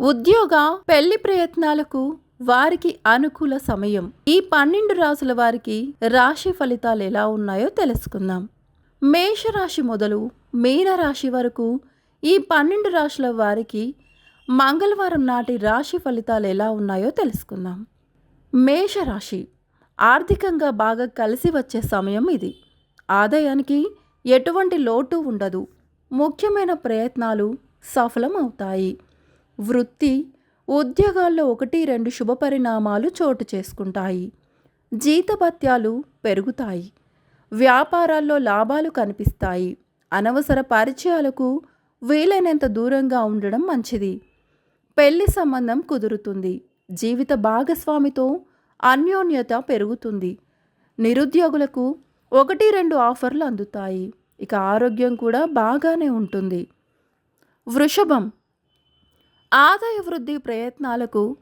ఉద్యోగ పెళ్ళి ప్రయత్నాలకు వారికి అనుకూల సమయం. ఈ పన్నెండు రాసుల వారికి రాశి ఫలితాలు ఎలా ఉన్నాయో తెలుసుకుందాం. మేషరాశి మొదలు మీనరాశి వరకు ఈ పన్నెండు రాశుల వారికి మంగళవారం నాటి రాశి ఫలితాలు ఎలా ఉన్నాయో తెలుసుకుందాం. మేషరాశి ఆర్థికంగా బాగా కలిసి వచ్చే సమయం ఇది. ఆదాయానికి ఎటువంటి లోటు ఉండదు. ముఖ్యమైన ప్రయత్నాలు సఫలం అవుతాయి వృత్తి ఉద్యోగాల్లో ఒకటి రెండు శుభ పరిణామాలు చోటు చేసుకుంటాయి. జీతభత్యాలు పెరుగుతాయి. వ్యాపారాల్లో లాభాలు కనిపిస్తాయి. అనవసర పరిచయాలకు వీలైనంత దూరంగా ఉండడం మంచిది. పెళ్ళి సంబంధం కుదురుతుంది. జీవిత భాగస్వామితో అన్యోన్యత పెరుగుతుంది. నిరుద్యోగులకు ఒకటి రెండు ఆఫర్లు అందుతాయి. ఇక ఆరోగ్యం కూడా బాగానే ఉంటుంది. వృషభం ఆదాయ వృద్ధి ప్రయత్నాలకు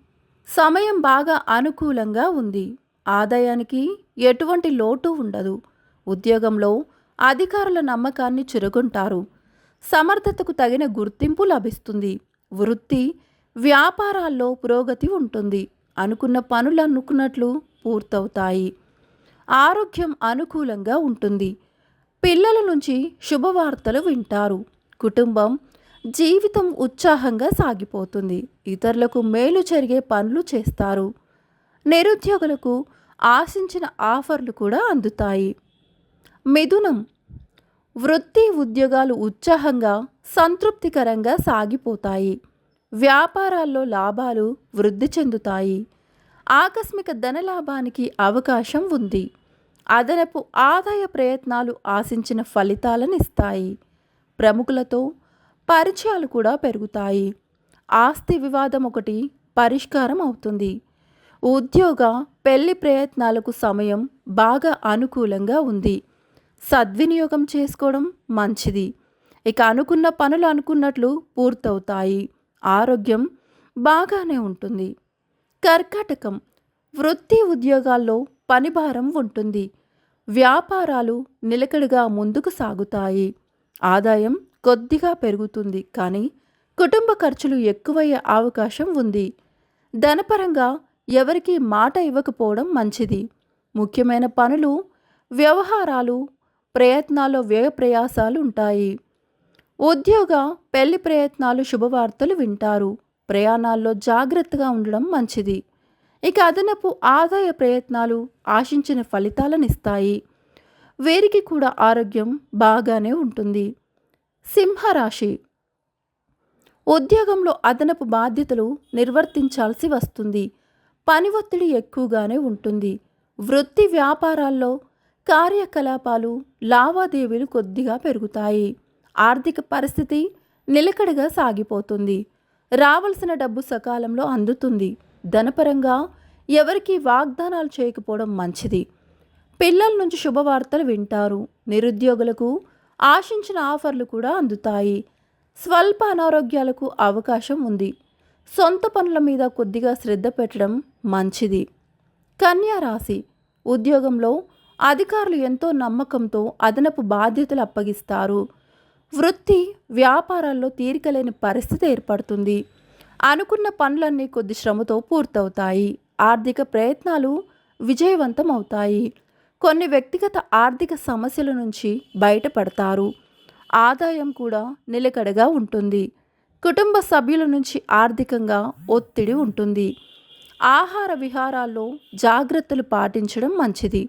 సమయం బాగా అనుకూలంగా ఉంది. ఆదాయానికి ఎటువంటి లోటు ఉండదు. ఉద్యోగంలో అధికారుల నమ్మకాన్ని చురుగుంటారు. సమర్థతకు తగిన గుర్తింపు లభిస్తుంది. వృత్తి వ్యాపారాల్లో పురోగతి ఉంటుంది. అనుకున్న పనులు అనుకున్నట్లు పూర్తవుతాయి. ఆరోగ్యం అనుకూలంగా ఉంటుంది. పిల్లల నుంచి శుభవార్తలు వింటారు. కుటుంబం జీవితం ఉత్సాహంగా సాగిపోతుంది. ఇతరులకు మేలు జరిగే పనులు చేస్తారు. నిరుద్యోగులకు ఆశించిన ఆఫర్లు కూడా అందుతాయి. మిథునం. వృత్తి ఉద్యోగాలు ఉత్సాహంగా సంతృప్తికరంగా సాగిపోతాయి. వ్యాపారాల్లో లాభాలు వృద్ధి చెందుతాయి. ఆకస్మిక ధనలాభానికి అవకాశం ఉంది. అదనపు ఆదాయ ప్రయత్నాలు ఆశించిన ఫలితాలను ఇస్తాయి ప్రముఖులతో పరిచయాలు కూడా పెరుగుతాయి. ఆస్తి వివాదం ఒకటి పరిష్కారం అవుతుంది. ఉద్యోగ పెళ్ళి ప్రయత్నాలకు సమయం బాగా అనుకూలంగా ఉంది. సద్వినియోగం చేసుకోవడం మంచిది. ఇక అనుకున్న పనులు అనుకున్నట్లు పూర్తవుతాయి. ఆరోగ్యం బాగానే ఉంటుంది. కర్కాటకం వృత్తి ఉద్యోగాల్లో పనిభారం ఉంటుంది. వ్యాపారాలు నిలకడగా ముందుకు సాగుతాయి. ఆదాయం కొద్దిగా పెరుగుతుంది. కానీ కుటుంబ ఖర్చులు ఎక్కువయ్యే అవకాశం ఉంది. ధనపరంగా ఎవరికీ మాట ఇవ్వకపోవడం మంచిది. ముఖ్యమైన పనులు వ్యవహారాలు ప్రయత్నాల్లో వ్యయ ప్రయాసాలు ఉంటాయి ఉద్యోగ పెళ్ళి ప్రయత్నాలు శుభవార్తలు వింటారు. ప్రయాణాల్లో జాగ్రత్తగా ఉండడం మంచిది. ఇక అదనపు ఆదాయ ప్రయత్నాలు ఆశించిన ఫలితాలనిస్తాయి. వీరికి కూడా ఆరోగ్యం బాగానే ఉంటుంది. సింహరాశి. ఉద్యోగంలో అదనపు బాధ్యతలు నిర్వర్తించాల్సి వస్తుంది. పని ఒత్తిడి ఎక్కువగానే ఉంటుంది. వృత్తి వ్యాపారాల్లో కార్యకలాపాలు లావాదేవీలు కొద్దిగా పెరుగుతాయి. ఆర్థిక పరిస్థితి నిలకడగా సాగిపోతుంది. రావలసిన డబ్బు సకాలంలో అందుతుంది. ధనపరంగా ఎవరికి వాగ్దానాలు చేయకపోవడం మంచిది. పిల్లల నుంచి శుభవార్తలు వింటారు. నిరుద్యోగులకు ఆశించిన ఆఫర్లు కూడా అందుతాయి. స్వల్ప అనారోగ్యాలకు అవకాశం ఉంది. సొంత పనుల మీద కొద్దిగా శ్రద్ధ పెట్టడం మంచిది. కన్యా రాశి. ఉద్యోగంలో అధికారులు ఎంతో నమ్మకంతో అదనపు బాధ్యతలు అప్పగిస్తారు. వృత్తి వ్యాపారాల్లో తీరికలేని పరిస్థితి ఏర్పడుతుంది. అనుకున్న పనులన్నీ కొద్ది శ్రమతో పూర్తవుతాయి. ఆర్థిక ప్రయత్నాలు విజయవంతం అవుతాయి కొన్ని వ్యక్తిగత ఆర్థిక సమస్యల నుంచి బయటపడతారు. ఆదాయం కూడా నిలకడగా ఉంటుంది. కుటుంబ సభ్యుల నుంచి ఆర్థికంగా ఒత్తిడి ఉంటుంది. ఆహార విహారాల్లో జాగ్రత్తలు పాటించడం మంచిది.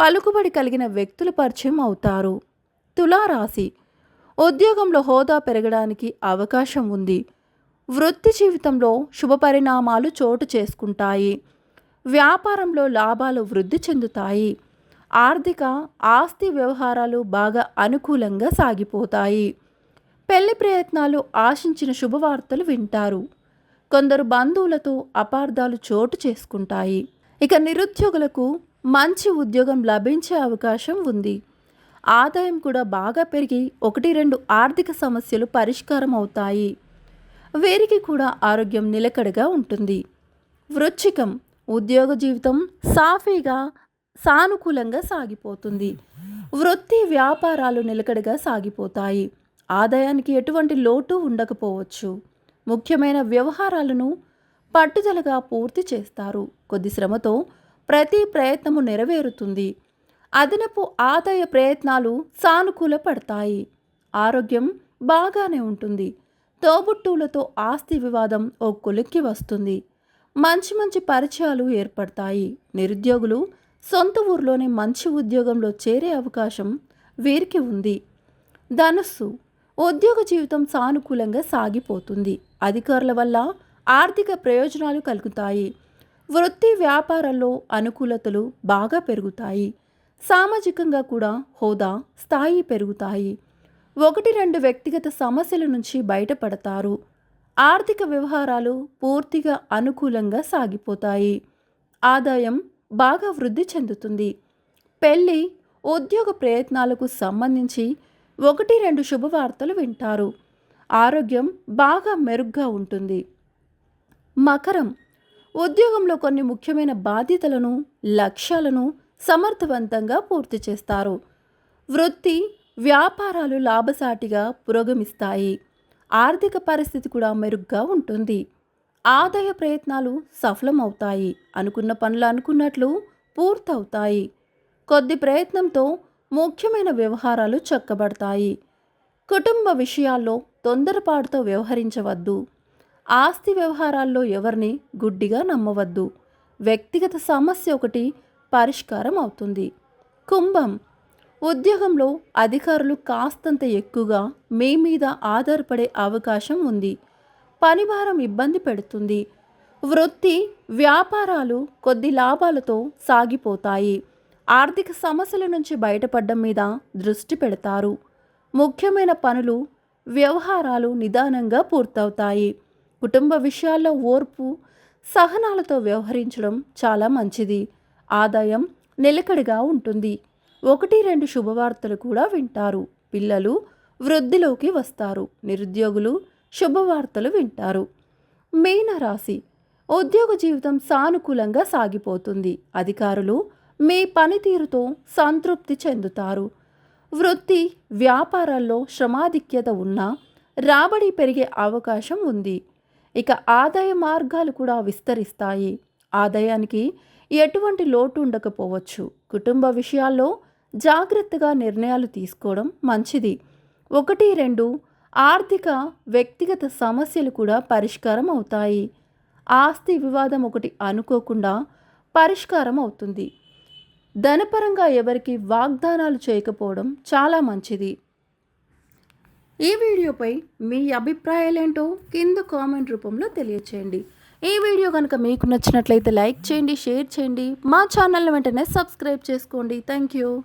పలుకుబడి కలిగిన వ్యక్తుల పరిచయం అవుతారు. తులారాశి. ఉద్యోగంలో హోదా పెరగడానికి అవకాశం ఉంది. వృత్తి జీవితంలో శుభ పరిణామాలు చోటు చేసుకుంటాయి. వ్యాపారంలో లాభాలు వృద్ధి చెందుతాయి. ఆర్థిక ఆస్తి వ్యవహారాలు బాగా అనుకూలంగా సాగిపోతాయి. పెళ్ళి ప్రయత్నాలు ఆశించిన శుభవార్తలు వింటారు. కొందరు బంధువులతో అపార్థాలు చోటు చేసుకుంటాయి. ఇక నిరుద్యోగులకు మంచి ఉద్యోగం లభించే అవకాశం ఉంది. ఆదాయం కూడా బాగా పెరిగి ఒకటి రెండు ఆర్థిక సమస్యలు పరిష్కారం అవుతాయి. వీరికి కూడా ఆరోగ్యం నిలకడగా ఉంటుంది. వృచ్చికం ఉద్యోగ జీవితం సాఫీగా సానుకూలంగా సాగిపోతుంది. వృత్తి వ్యాపారాలు నిలకడగా సాగిపోతాయి. ఆదాయానికి ఎటువంటి లోటు ఉండకపోవచ్చు. ముఖ్యమైన వ్యవహారాలను పట్టుదలగా పూర్తి చేస్తారు. కొద్ది శ్రమతో ప్రతి ప్రయత్నము నెరవేరుతుంది. అదనపు ఆదాయ ప్రయత్నాలు సానుకూల పడతాయి. ఆరోగ్యం బాగానే ఉంటుంది. తోబుట్టువులతో ఆస్తి వివాదం ఓ కొలిక్కి వస్తుంది. మంచి మంచి పరిచయాలు ఏర్పడతాయి. నిరుద్యోగులు సొంత ఊర్లోనే మంచి ఉద్యోగంలో చేరే అవకాశం వీరికి ఉంది. ధనస్సు ఉద్యోగ జీవితం సానుకూలంగా సాగిపోతుంది. అధికారుల వల్ల ఆర్థిక ప్రయోజనాలు కలుగుతాయి. వృత్తి వ్యాపారాల్లో అనుకూలతలు బాగా పెరుగుతాయి. సామాజికంగా కూడా హోదా స్థాయి పెరుగుతాయి. ఒకటి రెండు వ్యక్తిగత సమస్యల నుంచి బయటపడతారు. ఆర్థిక వ్యవహారాలు పూర్తిగా అనుకూలంగా సాగిపోతాయి. ఆదాయం బాగా వృద్ధి చెందుతుంది. పెళ్ళి ఉద్యోగ ప్రయత్నాలకు సంబంధించి ఒకటి రెండు శుభవార్తలు వింటారు. ఆరోగ్యం బాగా మెరుగ్గా ఉంటుంది. మకరం. ఉద్యోగంలో కొన్ని ముఖ్యమైన బాధ్యతలను లక్ష్యాలను సమర్థవంతంగా పూర్తి చేస్తారు. వృత్తి వ్యాపారాలు లాభసాటిగా పురోగమిస్తాయి. ఆర్థిక పరిస్థితి కూడా మెరుగ్గా ఉంటుంది. ఆదాయ ప్రయత్నాలు సఫలమవుతాయి అనుకున్న పనులు అనుకున్నట్లు పూర్తవుతాయి. కొద్ది ప్రయత్నంతో ముఖ్యమైన వ్యవహారాలు చక్కబడతాయి. కుటుంబ విషయాల్లో తొందరపాటుతో వ్యవహరించవద్దు. ఆస్తి వ్యవహారాల్లో ఎవరిని గుడ్డిగా నమ్మవద్దు. వ్యక్తిగత సమస్య ఒకటి పరిష్కారం అవుతుంది. కుంభం. ఉద్యోగంలో అధికారులు కాస్తంత ఎక్కువగా మీ మీద ఆధారపడే అవకాశం ఉంది. పనిభారం ఇబ్బంది పెడుతుంది. వృత్తి వ్యాపారాలు కొద్ది లాభాలతో సాగిపోతాయి. ఆర్థిక సమస్యల నుంచి బయటపడడం మీద దృష్టి పెడతారు. ముఖ్యమైన పనులు వ్యవహారాలు నిదానంగా పూర్తవుతాయి. కుటుంబ విషయాల్లో ఓర్పు సహనాలతో వ్యవహరించడం చాలా మంచిది. ఆదాయం నిలకడగా ఉంటుంది. ఒకటి రెండు శుభవార్తలు కూడా వింటారు. పిల్లలు వృద్ధిలోకి వస్తారు. నిరుద్యోగులు శుభవార్తలు వింటారు. మీనరాశి. ఉద్యోగ జీవితం సానుకూలంగా సాగిపోతుంది. అధికారులు మీ పనితీరుతో సంతృప్తి చెందుతారు. వృత్తి వ్యాపారాల్లో శ్రమాధిక్యత ఉన్నా రాబడి పెరిగే అవకాశం ఉంది. ఇక ఆదాయ మార్గాలు కూడా విస్తరిస్తాయి. ఆదాయానికి ఎటువంటి లోటు ఉండకపోవచ్చు. కుటుంబ విషయాల్లో జాగ్రత్తగా నిర్ణయాలు తీసుకోవడం మంచిది. ఒకటి రెండు ఆర్థిక వ్యక్తిగత సమస్యలు కూడా పరిష్కారం అవుతాయి. ఆస్తి వివాదం ఒకటి అనుకోకుండా పరిష్కారం అవుతుంది. ధనపరంగా ఎవరికి వాగ్దానాలు చేయకపోవడం చాలా మంచిది. ఈ వీడియోపై మీ అభిప్రాయాలేంటో కింద కామెంట్ రూపంలో తెలియచేయండి. ఈ వీడియో కనుక మీకు నచ్చినట్లయితే లైక్ చేయండి షేర్ చేయండి. మా ఛానల్ని వెంటనే సబ్స్క్రైబ్ చేసుకోండి. Thank you.